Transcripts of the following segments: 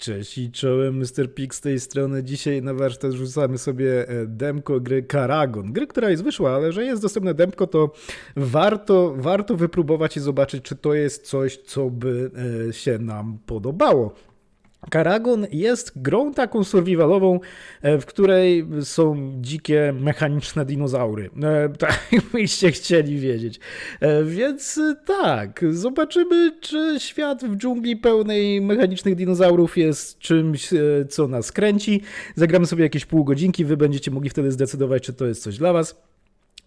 Cześć i czołem, Mr. Pig z tej strony. Dzisiaj na warsztat rzucamy sobie e, demko gry Karagon. Gry, która jest wyszła, ale że jest dostępne demko, to warto, warto wypróbować i zobaczyć, czy to jest coś, co by e, się nam podobało. Karagon jest grą taką survivalową, e, w której są dzikie, mechaniczne dinozaury. E, Tak byście chcieli wiedzieć. E, Więc tak, zobaczymy, czy świat w dżungli pełnej mechanicznych dinozaurów jest czymś, co nas kręci. Zagramy sobie jakieś pół godzinki, wy będziecie mogli wtedy zdecydować, czy to jest coś dla was.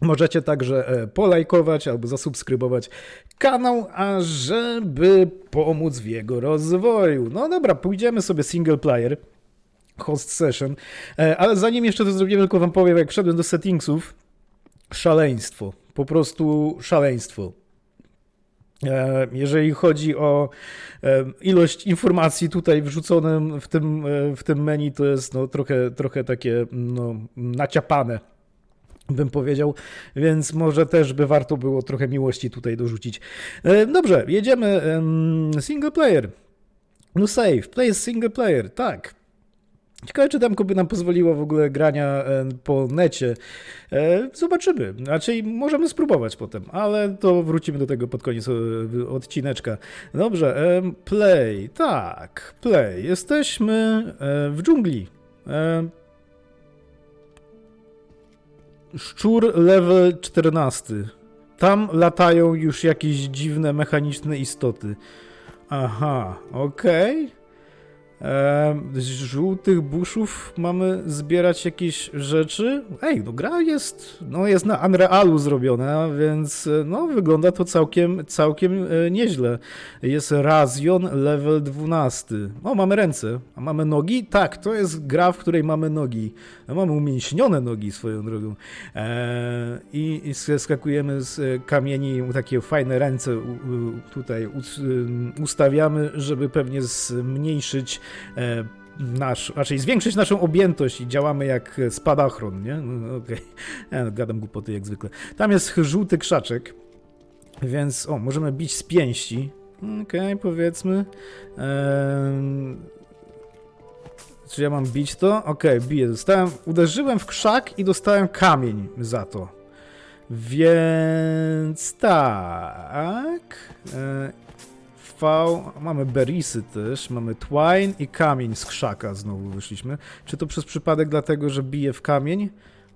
Możecie także e, polajkować albo zasubskrybować kanał, ażeby pomóc w jego rozwoju. No dobra, pójdziemy sobie single player, host session, E, ale zanim jeszcze to zrobimy, tylko wam powiem, jak wszedłem do settingsów, szaleństwo, po prostu szaleństwo. E, Jeżeli chodzi o ilość informacji tutaj wrzuconym w tym, w tym menu, to jest no, trochę, trochę takie no, naciapane bym powiedział, więc może też by warto było trochę miłości tutaj dorzucić. E, Dobrze, jedziemy. em, Single player. No save, play single player, tak. Ciekawe, czy damko by nam pozwoliło w ogóle grania e, po necie. E, Zobaczymy. Raczej możemy spróbować potem, ale to wrócimy do tego pod koniec odcineczka. Dobrze, play, tak, play. Jesteśmy w dżungli. Szczur level 14. Tam latają już jakieś dziwne mechaniczne istoty. Aha, okej. Em, Z żółtych buszów mamy zbierać jakieś rzeczy. Ej, no gra jest, no jest na Unrealu zrobiona, więc e, no wygląda to całkiem, całkiem e, nieźle. Jest Razion level 12. O, mamy ręce. A mamy nogi? Tak, to jest gra, w której mamy nogi. Mamy umięśnione nogi swoją drogą. Eee, I i skakujemy z e, kamieni, takie fajne ręce tutaj ustawiamy, żeby pewnie zmniejszyć e, nasz, raczej zwiększyć naszą objętość i działamy jak spadachron, nie? No, Okej, Ja gadam głupoty jak zwykle. Tam jest żółty krzaczek, więc o, możemy bić z pięści. Okej, powiedzmy. Em, czy ja mam bić to? Okej, biję. Dostałem, uderzyłem w krzak i dostałem kamień za to. Więc tak. Mamy berisy też, mamy twine i kamień z krzaka znowu wyszliśmy. Czy to przez przypadek dlatego, że bije w kamień?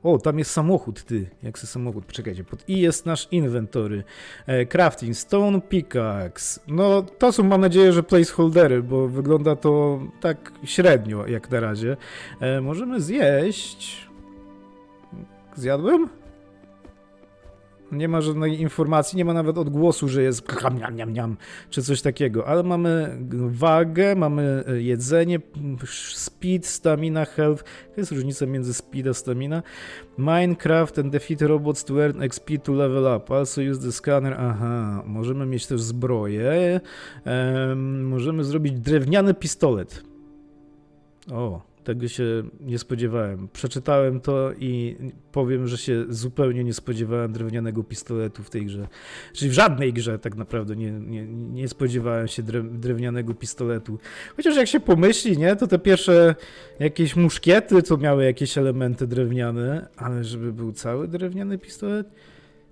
O, tam jest samochód, ty. Jak se samochód? Poczekajcie, pod I jest nasz inventory. E, crafting, stone pickaxe. No, to są, mam nadzieję, że placeholdery, bo wygląda to tak średnio, jak na razie. E, możemy zjeść... Zjadłem? Nie ma żadnej informacji, nie ma nawet odgłosu, że jest niam, niam, niam, czy coś takiego, ale mamy wagę, mamy e, jedzenie, speed, stamina, health. Jaka jest różnica między speed a stamina? Minecraft and defeat robots to earn XP to level up. Also use the scanner. Aha, możemy mieć też zbroję. Em, możemy zrobić drewniany pistolet. O, tego się nie spodziewałem. Przeczytałem to i powiem, że się zupełnie nie spodziewałem drewnianego pistoletu w tej grze. Czyli w żadnej grze tak naprawdę nie, nie, nie spodziewałem się drew, drewnianego pistoletu. Chociaż jak się pomyśli, nie, to te pierwsze jakieś muszkiety, to miały jakieś elementy drewniane, ale żeby był cały drewniany pistolet?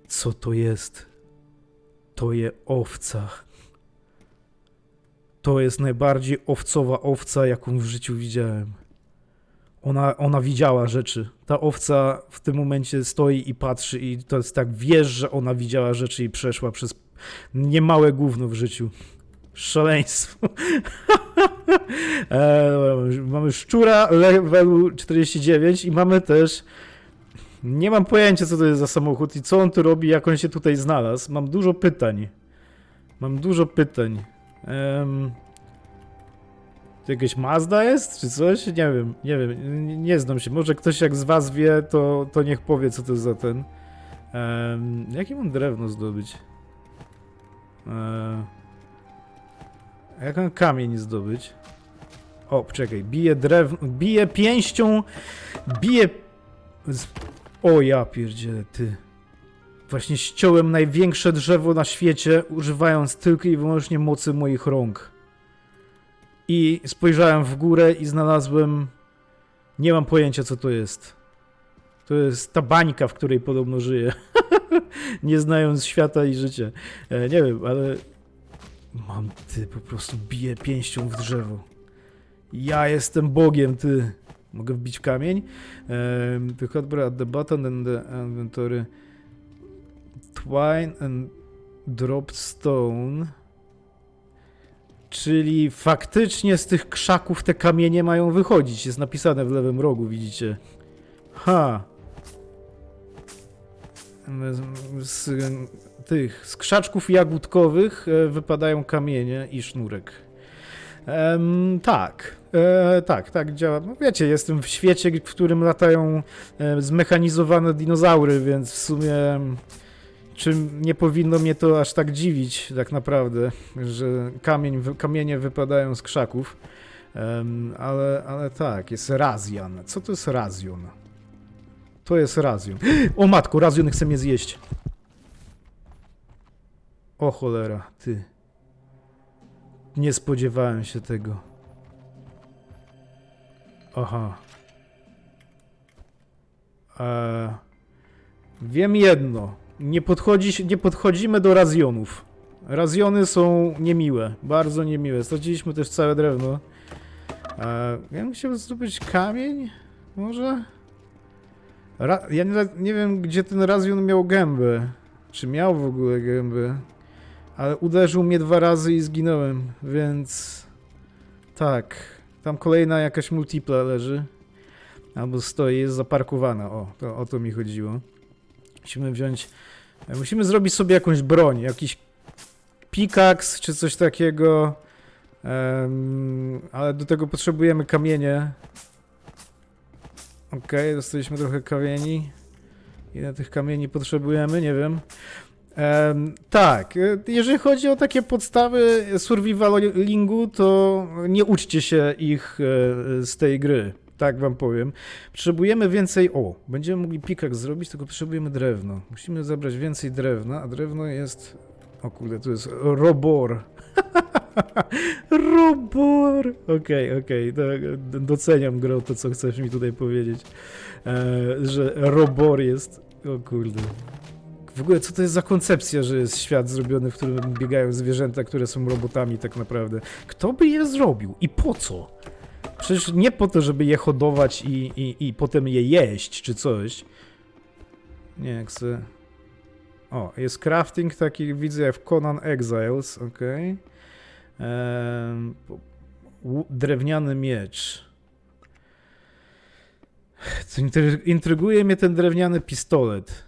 Co to jest? To je owca. To jest najbardziej owcowa owca, jaką w życiu widziałem. Ona, ona widziała rzeczy. Ta owca w tym momencie stoi i patrzy i to jest tak, wiesz, że ona widziała rzeczy i przeszła przez niemałe gówno w życiu. Szaleństwo. e, mamy szczura levelu 49 i mamy też nie mam pojęcia, co to jest za samochód i co on tu robi, jak on się tutaj znalazł. Mam dużo pytań. Mam dużo pytań. Em, to jakaś Mazda jest, czy coś? Nie wiem, nie wiem, nie, znam się. Może ktoś jak z was wie, to, to niech powie, co to za ten. Um, jakie mam drewno zdobyć? Eee, jak mam kamień zdobyć? O, czekaj, bije drewno, bije pięścią, bije... O ja pierdzielę, ty. Właśnie ściąłem największe drzewo na świecie, używając tylko i wyłącznie mocy moich rąk. I spojrzałem w górę i znalazłem. Nie mam pojęcia, co to jest. To jest ta bańka, w której podobno żyję. nie znając świata i życia. E, nie wiem, ale. Mam ty, po prostu biję pięścią w drzewo. Ja jestem Bogiem, ty. Mogę wbić kamień? Um, the hotbar at the bottom and the inventory. Twine and dropped stone. Czyli faktycznie z tych krzaków te kamienie mają wychodzić. Jest napisane w lewym rogu, widzicie. Ha. Z, tych z krzaczków jagódkowych e, wypadają kamienie i sznurek. Em, tak, e, tak, tak działa. No wiecie, jestem w świecie, w którym latają e, zmechanizowane dinozaury, więc w sumie czym nie powinno mnie to aż tak dziwić, tak naprawdę, że kamień, kamienie wypadają z krzaków. Em, ale, ale tak, jest razjan. Co to jest razjon? To jest razjon. O matko, razjon chce mnie zjeść. O cholera, ty. Nie spodziewałem się tego. Aha. Eee, wiem jedno. Nie, podchodzi, nie podchodzimy do razjonów. Razjony są niemiłe. Bardzo niemiłe. Straciliśmy też całe drewno. Eee, ja bym chciał zdobyć kamień? Może? Ra ja nie, nie wiem, gdzie ten razjon miał gębę. Czy miał w ogóle gębę. Ale uderzył mnie dwa razy i zginąłem, więc... Tak. Tam kolejna jakaś multipla leży. Albo stoi, jest zaparkowana. O, to, o to mi chodziło. Musimy wziąć... Musimy zrobić sobie jakąś broń, jakiś pickaxe czy coś takiego. Em, ale do tego potrzebujemy kamienie. Okej, dostaliśmy trochę kamieni. Ile tych kamieni potrzebujemy? Nie wiem. Em, tak, e, jeżeli chodzi o takie podstawy survivalingu, to nie uczcie się ich e, z tej gry. Tak wam powiem. Potrzebujemy więcej. O, będziemy mogli pikak zrobić, tylko potrzebujemy drewno. Musimy zebrać więcej drewna, a drewno jest. O kurde, tu jest robor. robor! Okej, okej, to- doceniam gro to, co chcesz mi tutaj powiedzieć. E, że robor jest. O kurde. W ogóle, co to jest za koncepcja, że jest świat zrobiony, w którym biegają zwierzęta, które są robotami tak naprawdę? Kto by je zrobił i po co? Przecież nie po to, żeby je hodować i, i, i potem je jeść, czy coś. Nie, jak se... O, jest crafting taki, widzę jak w Conan Exiles, po- łu- Drewniany miecz. Intryguje mnie ten drewniany pistolet.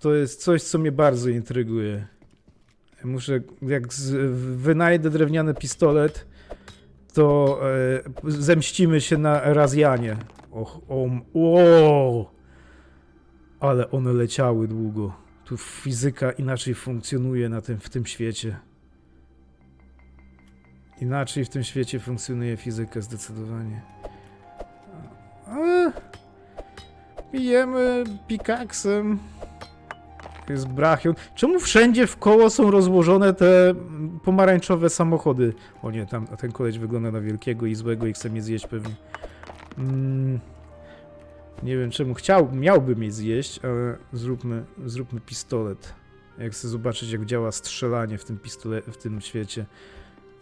To jest coś, co mnie bardzo intryguje. Muszę, jak z, wynajdę drewniany pistolet, to e, zemścimy się na Razjanie. Och, om, o! Ale one leciały długo. Tu fizyka inaczej funkcjonuje na tym, w tym świecie. Inaczej w tym świecie funkcjonuje fizyka zdecydowanie. Ale bijemy pikaksem. Jest brachion. Czemu wszędzie w koło są rozłożone te pomarańczowe samochody? O nie, tam ten koleś wygląda na wielkiego i złego i chce mnie zjeść pewnie. Mm, nie wiem czemu chciał, miałby mnie zjeść, ale zróbmy, zróbmy pistolet. Jak chcę zobaczyć jak działa strzelanie w tym pistole, w tym świecie.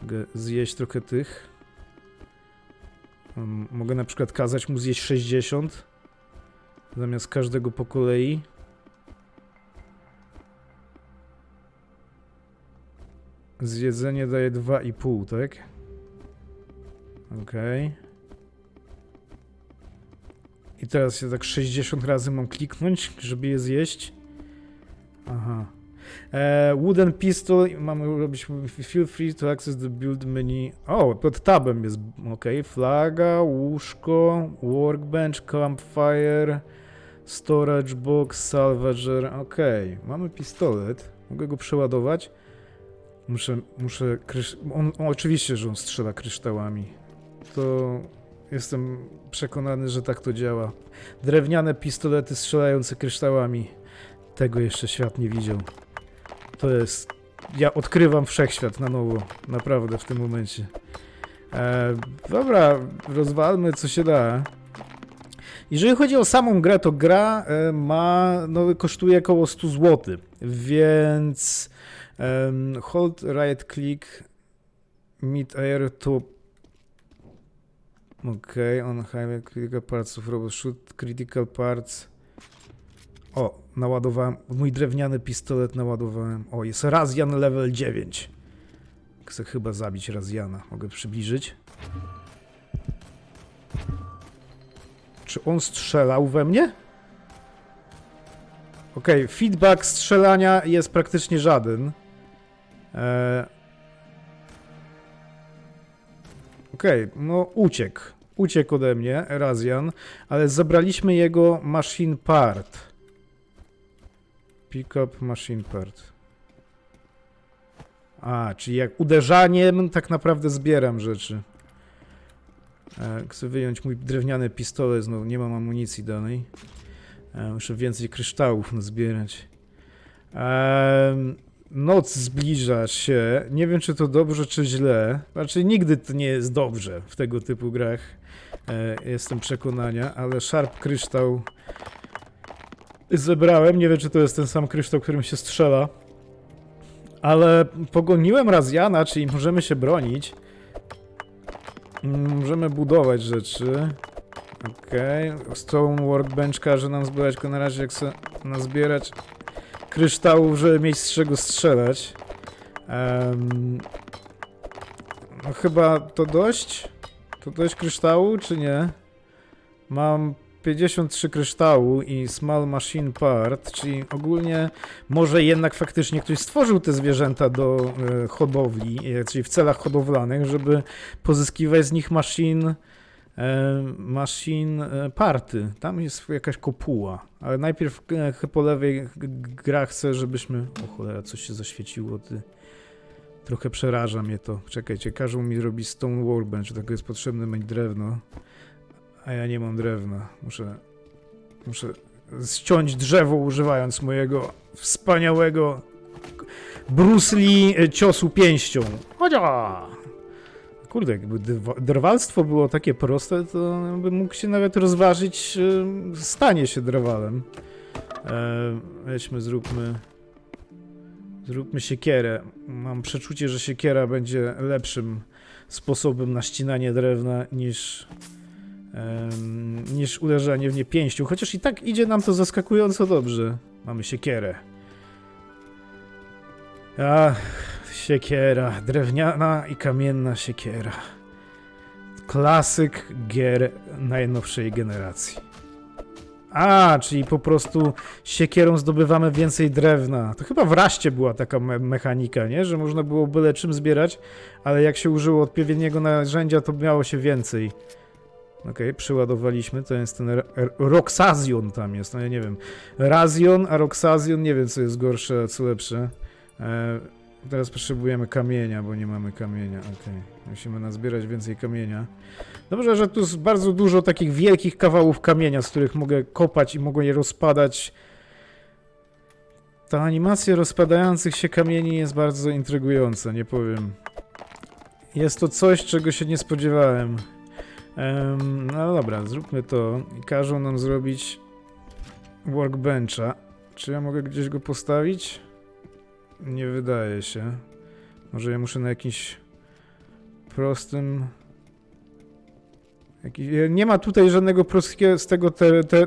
Mogę zjeść trochę tych. Mogę na przykład kazać mu zjeść 60 zamiast każdego po kolei. Zjedzenie daje 2,5, tak? Okej. I teraz się tak 60 razy mam kliknąć, żeby je zjeść. Aha. E, wooden pistol, mamy robić feel free to access the build menu. O, pod tabem jest, ok. Flaga, łóżko, workbench, campfire, storage box, salvager, ok. Mamy pistolet, mogę go przeładować. Muszę, muszę, on, on, oczywiście, że on strzela kryształami. To jestem przekonany, że tak to działa. Drewniane pistolety strzelające kryształami. Tego jeszcze świat nie widział. To jest. Ja odkrywam wszechświat na nowo. Naprawdę w tym momencie. E, dobra, rozwalmy co się da. Jeżeli chodzi o samą grę, to gra e, ma, no, kosztuje około 100 zł, więc em, hold right click mid air to Okej, on highway critical parts of robot shoot critical parts. O, naładowałem. Mój drewniany pistolet naładowałem. O, jest Razjan level 9. Chcę chyba zabić Razjana. Mogę przybliżyć. Czy on strzelał we mnie? Okej, feedback strzelania jest praktycznie żaden. Eee... Okej, no uciekł. Uciekł ode mnie, Razjan, ale zabraliśmy jego machine part. Pick up machine part. A, czyli jak uderzaniem tak naprawdę zbieram rzeczy. E, chcę wyjąć mój drewniany pistolet, znowu nie mam amunicji danej. E, muszę więcej kryształów nazbierać. Em, noc zbliża się. Nie wiem, czy to dobrze, czy źle. Znaczy, nigdy to nie jest dobrze w tego typu grach. E, jestem przekonania, ale szarp kryształ zebrałem. Nie wiem, czy to jest ten sam kryształ, którym się strzela. Ale pogoniłem Razjana, czyli możemy się bronić. Możemy budować rzeczy. Okej. Stone Workbench każe nam zbierać, tylko na razie jak chcę nazbierać kryształów, żeby mieć z czego strzelać. Em, no chyba to dość? To dość kryształu, czy nie? Mam 53 kryształu i small machine part, czyli ogólnie może jednak faktycznie ktoś stworzył te zwierzęta do e, hodowli, e, czyli w celach hodowlanych, żeby pozyskiwać z nich e, machine e, party. Tam jest jakaś kopuła, ale najpierw e, po lewej gra chce, żebyśmy... O cholera, coś się zaświeciło, ty... Trochę przeraża mnie to. Czekajcie, każą mi robić stone workbench, do jest potrzebne mieć drewno. A ja nie mam drewna. Muszę. Muszę ściąć drzewo używając mojego wspaniałego e, ciosu pięścią. Chodzia! Kurde, jakby drwa- drwalstwo było takie proste, to bym mógł się nawet rozważyć stanie się drwalem. E, weźmy, zróbmy. Zróbmy siekierę. Mam przeczucie, że siekiera będzie lepszym sposobem na ścinanie drewna niż niż uderzanie w nie pięścią, chociaż i tak idzie nam to zaskakująco dobrze. Mamy siekierę. Ach, siekiera, drewniana i kamienna siekiera. Klasyk gier najnowszej generacji. A, czyli po prostu siekierą zdobywamy więcej drewna. To chyba w raście była taka me mechanika, nie? Że można było byle czym zbierać, ale jak się użyło odpowiedniego narzędzia, to miało się więcej. Okej, przyładowaliśmy, to jest ten Roxazion tam jest, no ja nie wiem. Razion, a Roxazion, nie wiem co jest gorsze, a co lepsze. E, teraz potrzebujemy kamienia, bo nie mamy kamienia, okej. Musimy nazbierać więcej kamienia. Dobrze, że tu jest bardzo dużo takich wielkich kawałów kamienia, z których mogę kopać i mogę je rozpadać. Ta animacja rozpadających się kamieni jest bardzo intrygująca, nie powiem. Jest to coś, czego się nie spodziewałem. Em, no dobra, zróbmy to. Każą nam zrobić workbencha. Czy ja mogę gdzieś go postawić? Nie wydaje się. Może ja muszę na jakimś prostym... Nie ma tutaj żadnego prostego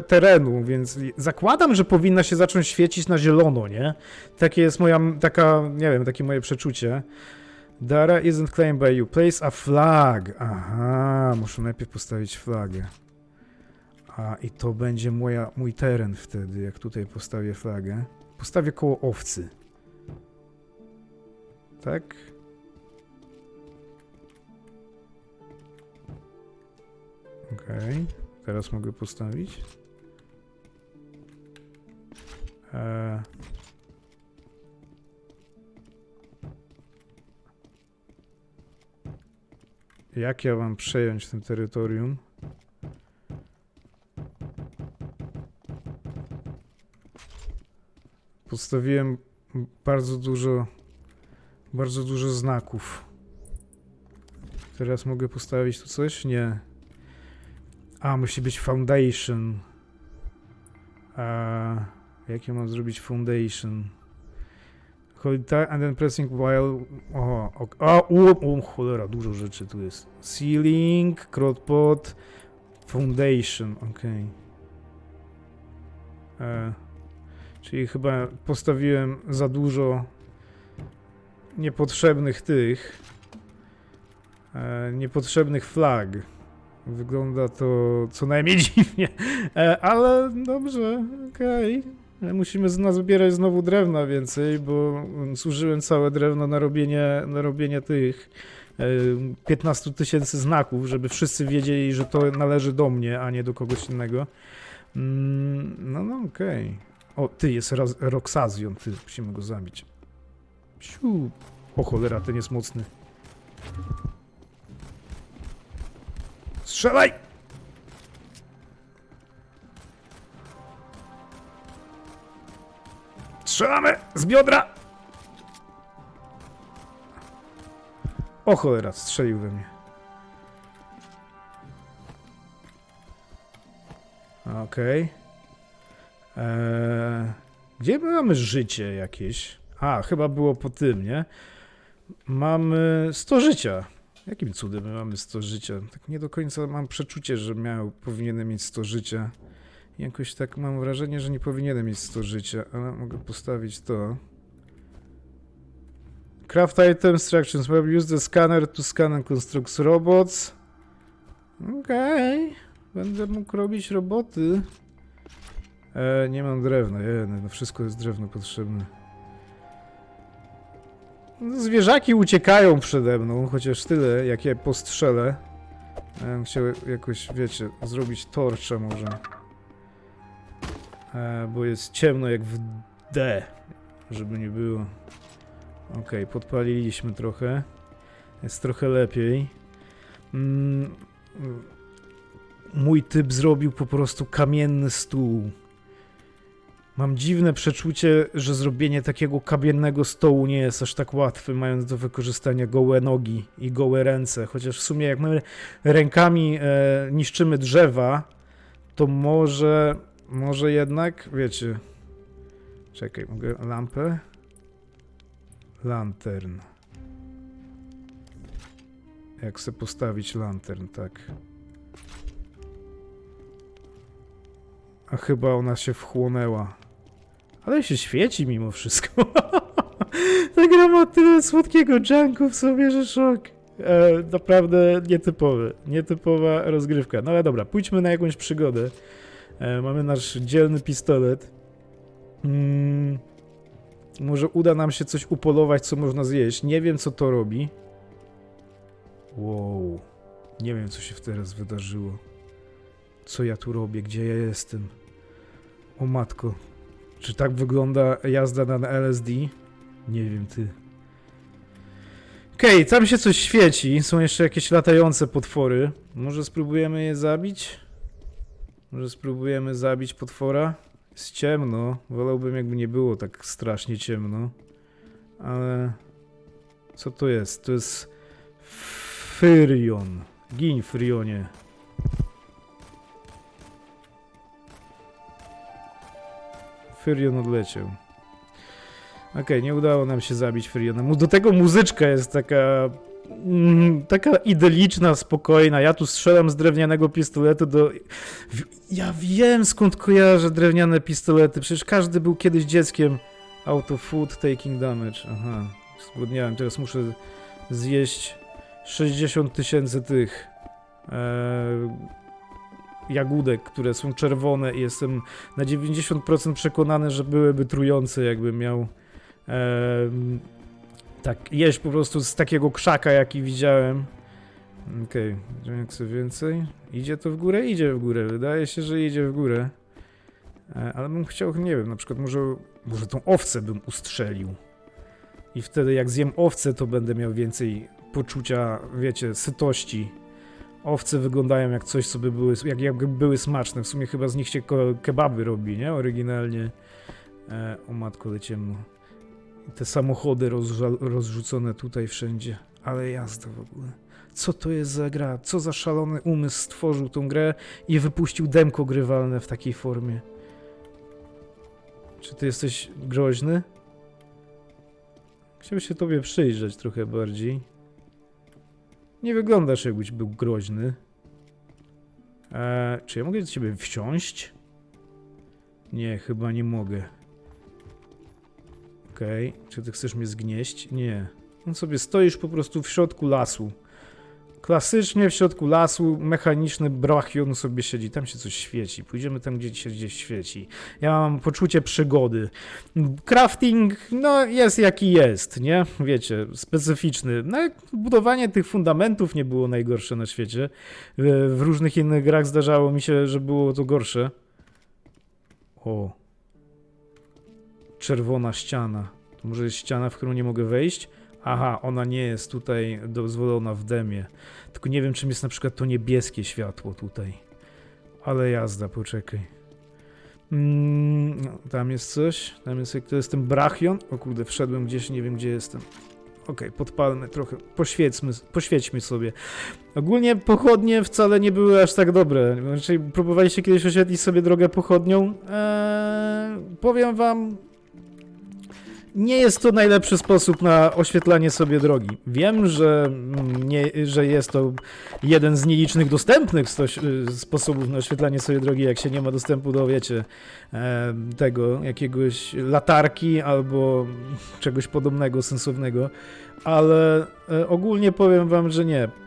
terenu, więc zakładam, że powinna się zacząć świecić na zielono, nie? Takie jest moja, taka, nie wiem, takie moje przeczucie. Dara isn't claimed by you. Place a flag. Aha, muszę najpierw postawić flagę. A i to będzie moja, mój teren wtedy, jak tutaj postawię flagę. Postawię koło owcy. Tak? Okej. Teraz mogę postawić. Eee. Jak ja mam przejąć tym terytorium? Postawiłem bardzo dużo, bardzo dużo znaków. Teraz mogę postawić tu coś? Nie. A, musi być foundation. A, jakie mam zrobić foundation? Hold time and then pressing while... O, ok. A, cholera, dużo rzeczy tu jest. Ceiling, crowdpot, foundation, okej. E, Czyli chyba postawiłem za dużo niepotrzebnych tych, e, niepotrzebnych flag. Wygląda to co najmniej dziwnie, e, ale dobrze, okej. E, Musimy z nas zbierać znowu drewna więcej, bo zużyłem całe drewno na robienie, na robienie tych e, 15 tysięcy znaków, żeby wszyscy wiedzieli, że to należy do mnie, a nie do kogoś innego. Mm, No, no, okej. O, ty, jest Roxazion, ty, musimy go zabić. Siu. O cholera, ten jest mocny. Strzelaj! Strzelamy z biodra! O cholera, strzelił we mnie. Okej. Eee, gdzie my mamy życie jakieś? A, chyba było po tym, nie? Mamy 100 życia. Jakim cudem my mamy 100 życia? Tak nie do końca mam przeczucie, że miał, powinienem mieć 100 życia. Jakoś tak mam wrażenie, że nie powinienem mieć 100 życia, ale mogę postawić to. Craft item instructions. Will use the scanner to scan and construct robots. Okej. Będę mógł robić roboty. E, nie mam drewna, jeny, no wszystko jest drewno potrzebne. Zwierzaki uciekają przede mną, chociaż tyle, jak je postrzelę. Ja bym chciał jakoś, wiecie, zrobić torcze może. E, bo jest ciemno jak w D, żeby nie było. Okej, podpaliliśmy trochę. Jest trochę lepiej. Mm, mój typ zrobił po prostu kamienny stół. Mam dziwne przeczucie, że zrobienie takiego kamiennego stołu nie jest aż tak łatwe, mając do wykorzystania gołe nogi i gołe ręce. Chociaż w sumie, jak my rękami e, niszczymy drzewa, to może, może jednak, wiecie. Czekaj, mogę lampę? Lantern. Jak chcę postawić lantern, tak. A chyba ona się wchłonęła. Ale się świeci mimo wszystko. Ta gra ma tyle słodkiego junku w sobie, że szok. E, naprawdę nietypowe. Nietypowa rozgrywka. No ale dobra, pójdźmy na jakąś przygodę. E, mamy nasz dzielny pistolet. Mm, może uda nam się coś upolować, co można zjeść. Nie wiem, co to robi. Wow. Nie wiem, co się teraz wydarzyło. Co ja tu robię? Gdzie ja jestem? O matko. Czy tak wygląda jazda na LSD? Nie wiem, ty. Okej, tam się coś świeci. Są jeszcze jakieś latające potwory. Może spróbujemy je zabić? Może spróbujemy zabić potwora? Jest ciemno. Wolałbym, jakby nie było tak strasznie ciemno. Ale... Co to jest? To jest... Fyrion. Gin, Frionie. Fyrion odleciał. Okej, nie udało nam się zabić Fyriona. Mu- Do tego muzyczka jest taka... Mm, taka idylliczna, spokojna. Ja tu strzelam z drewnianego pistoletu do... Ja wiem skąd kojarzę drewniane pistolety. Przecież każdy był kiedyś dzieckiem. Auto food taking damage. Aha, zgłodniałem. Teraz muszę zjeść 60 tysięcy tych... E, jagódek, które są czerwone i jestem na 90% przekonany, że byłyby trujące, jakbym miał em, tak jeść po prostu z takiego krzaka, jaki widziałem. Okej, okay. chcę więcej. Idzie to w górę? Idzie w górę. Wydaje się, że idzie w górę. E, ale bym chciał, nie wiem, na przykład może, może tą owcę bym ustrzelił. I wtedy jak zjem owcę, to będę miał więcej poczucia, wiecie, sytości. Owce wyglądają jak coś, co by były, jak, jakby były smaczne. W sumie chyba z nich się kebaby robi, nie? Oryginalnie. E, o matko, ale ciemno. I te samochody rozrzucone tutaj wszędzie. Ale jazda w ogóle. Co to jest za gra? Co za szalony umysł stworzył tą grę i wypuścił demko grywalne w takiej formie? Czy ty jesteś groźny? Chciałbym się tobie przyjrzeć trochę bardziej. Nie wyglądasz jakbyś był groźny. Eee, czy ja mogę do ciebie wsiąść? Nie, chyba nie mogę. Okej, czy ty chcesz mnie zgnieść? Nie. On sobie stoisz po prostu w środku lasu. Klasycznie w środku lasu mechaniczny brachion sobie siedzi. Tam się coś świeci. Pójdziemy tam, gdzie się gdzieś świeci. Ja mam poczucie przygody. Crafting, no jest jaki jest, nie? Wiecie, specyficzny. No, budowanie tych fundamentów nie było najgorsze na świecie. W, różnych innych grach zdarzało mi się, że było to gorsze. O. Czerwona ściana. To może jest ściana, w którą nie mogę wejść? Aha, ona nie jest tutaj dozwolona w demie. Tylko nie wiem, czym jest na przykład to niebieskie światło tutaj. Ale jazda, poczekaj. Mm, tam jest coś. Tam jest, to jest ten brachion. O kurde, wszedłem gdzieś, nie wiem gdzie jestem. Okej, podpalmy trochę. Poświecmy, poświećmy sobie. Ogólnie pochodnie wcale nie były aż tak dobre. Znaczy, próbowaliście kiedyś oświetlić sobie drogę pochodnią? Eee, powiem wam, nie jest to najlepszy sposób na oświetlanie sobie drogi. Wiem, że, mm, nie, że jest to jeden z nielicznych dostępnych y, sposobów na oświetlanie sobie drogi, jak się nie ma dostępu do, wiecie, e, tego, jakiegoś latarki albo czegoś podobnego, sensownego, ale e, ogólnie powiem wam, że nie.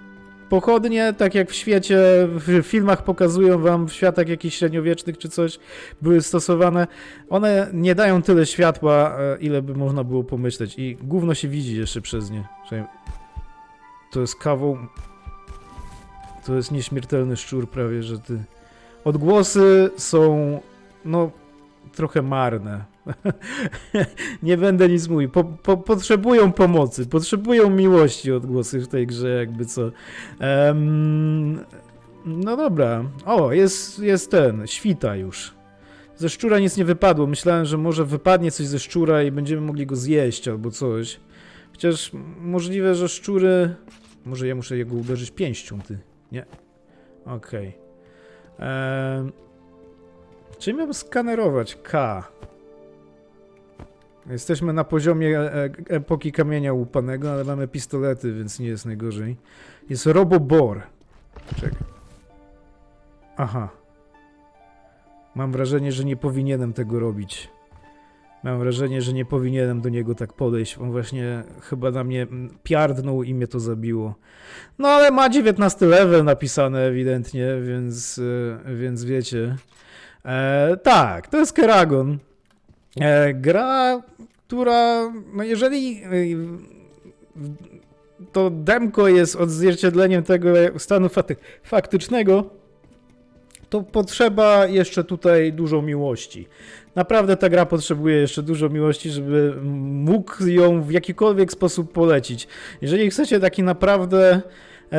Pochodnie, tak jak w świecie, w filmach pokazują wam w światach jakichś średniowiecznych czy coś, były stosowane. One nie dają tyle światła, e, ile by można było pomyśleć. I gówno się widzi jeszcze przez nie. To jest kawał. To jest nieśmiertelny szczur prawie, że ty. Odgłosy są. No. Trochę marne. nie będę nic mówił. Po, po, potrzebują pomocy, potrzebują miłości odgłosy w tej grze, jakby co. Em, no dobra. O, jest, jest ten, świta już. Ze szczura nic nie wypadło. Myślałem, że może wypadnie coś ze szczura i będziemy mogli go zjeść albo coś. Chociaż możliwe, że szczury. Może ja muszę jego uderzyć pięścią, ty. Nie. Okej. Okay. Czy miałbym skanerować K? Jesteśmy na poziomie e- e- epoki kamienia łupanego, ale mamy pistolety, więc nie jest najgorzej. Jest Robobor. Czekaj. Aha. Mam wrażenie, że nie powinienem tego robić. Mam wrażenie, że nie powinienem do niego tak podejść. On właśnie chyba na mnie mm, piardnął i mnie to zabiło. No ale ma 19 level napisane ewidentnie, więc, e, więc wiecie. E, tak, to jest Keragon. E, gra, która, no jeżeli e, to demko jest odzwierciedleniem tego stanu fak- faktycznego, to potrzeba jeszcze tutaj dużo miłości. Naprawdę ta gra potrzebuje jeszcze dużo miłości, żeby mógł ją w jakikolwiek sposób polecić. Jeżeli chcecie taki naprawdę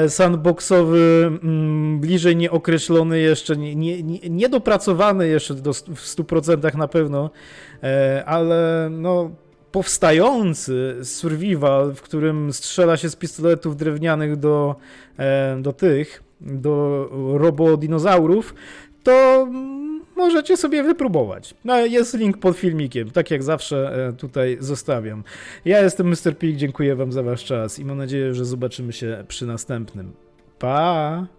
sandboxowy, mm, bliżej nieokreślony jeszcze, nie- nie- nie- niedopracowany jeszcze do, w 100% na pewno, e, ale no powstający survival, w którym strzela się z pistoletów drewnianych do, e, do tych, do robodinozaurów, to mm, możecie sobie wypróbować. No, jest link pod filmikiem, tak jak zawsze e, tutaj zostawiam. Ja jestem Mr. Pig, dziękuję wam za wasz czas i mam nadzieję, że zobaczymy się przy następnym. Pa!